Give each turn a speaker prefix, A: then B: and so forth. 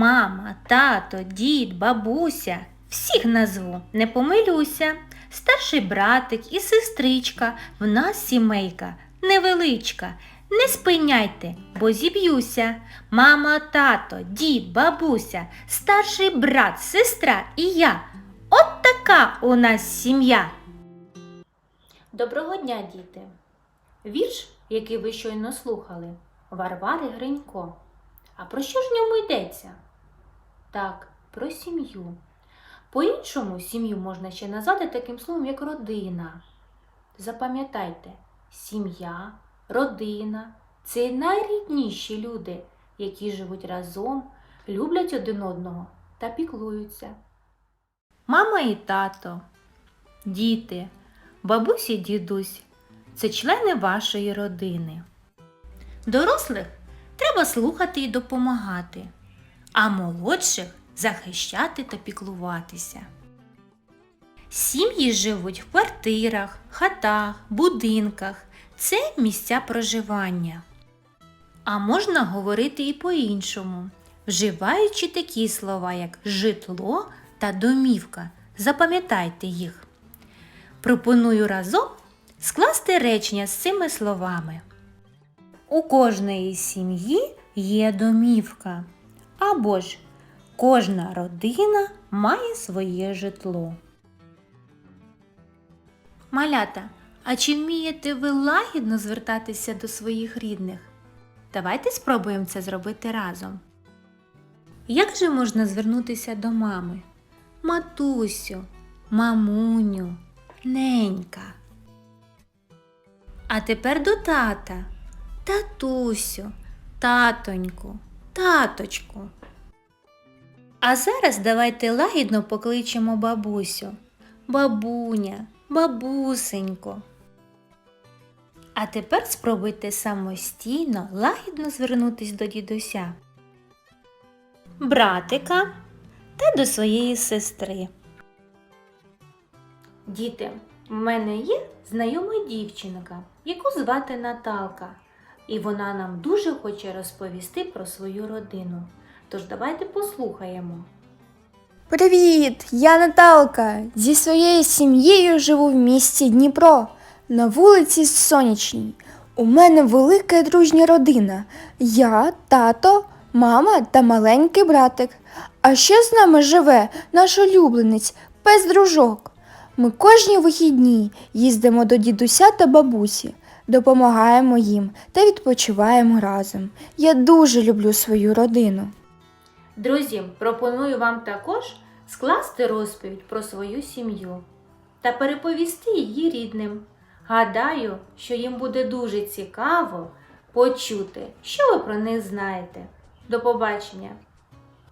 A: Мама, тато, дід, бабуся. Всіх назву, не помилюся. Старший братик і сестричка, в нас сімейка невеличка. Не спиняйте, бо зіб'юся. Мама, тато, дід, бабуся, старший брат, сестра і я. От така у нас сім'я. Доброго дня, діти! Вірш, який ви щойно слухали, Варвари Гринько. А про що ж в ньому йдеться? Так, про сім'ю. По-іншому сім'ю можна ще назвати таким словом, як родина. Запам'ятайте, сім'я, родина це найрідніші люди, які живуть разом, люблять один одного та піклуються. Мама і тато, діти, бабусі дідусь це члени вашої родини. Дорослих треба слухати і допомагати, а молодших захищати та піклуватися. Сім'ї живуть в квартирах, хатах, будинках. Це місця проживання. А можна говорити і по-іншому, вживаючи такі слова, як житло та домівка. Запам'ятайте їх. Пропоную разом скласти речення з цими словами. У кожної сім'ї є домівка. Або ж кожна родина має своє житло. Малята, а чи вмієте ви лагідно звертатися до своїх рідних? Давайте спробуємо це зробити разом. Як же можна звернутися до мами? Матусю, мамуню, ненька. А тепер до тата. Татусю, татоньку, таточку. А зараз давайте лагідно покличемо бабусю. Бабуня, бабусенько. А тепер спробуйте самостійно лагідно звернутись до дідуся, братика та до своєї сестри. Діти, в мене є знайома дівчинка, яку звати Наталка, і вона нам дуже хоче розповісти про свою родину. Тож давайте послухаємо.
B: Привіт! Я Наталка. Зі своєю сім'єю живу в місті Дніпро на вулиці Сонячній. У мене велика дружня родина. Я, тато, мама та маленький братик. А ще з нами живе наш улюбленець, пес дружок. Ми кожні вихідні їздимо до дідуся та бабусі, допомагаємо їм та відпочиваємо разом. Я дуже люблю свою родину.
A: Друзі, пропоную вам також скласти розповідь про свою сім'ю та переповісти її рідним. Гадаю, що їм буде дуже цікаво почути, що ви про них знаєте. До побачення!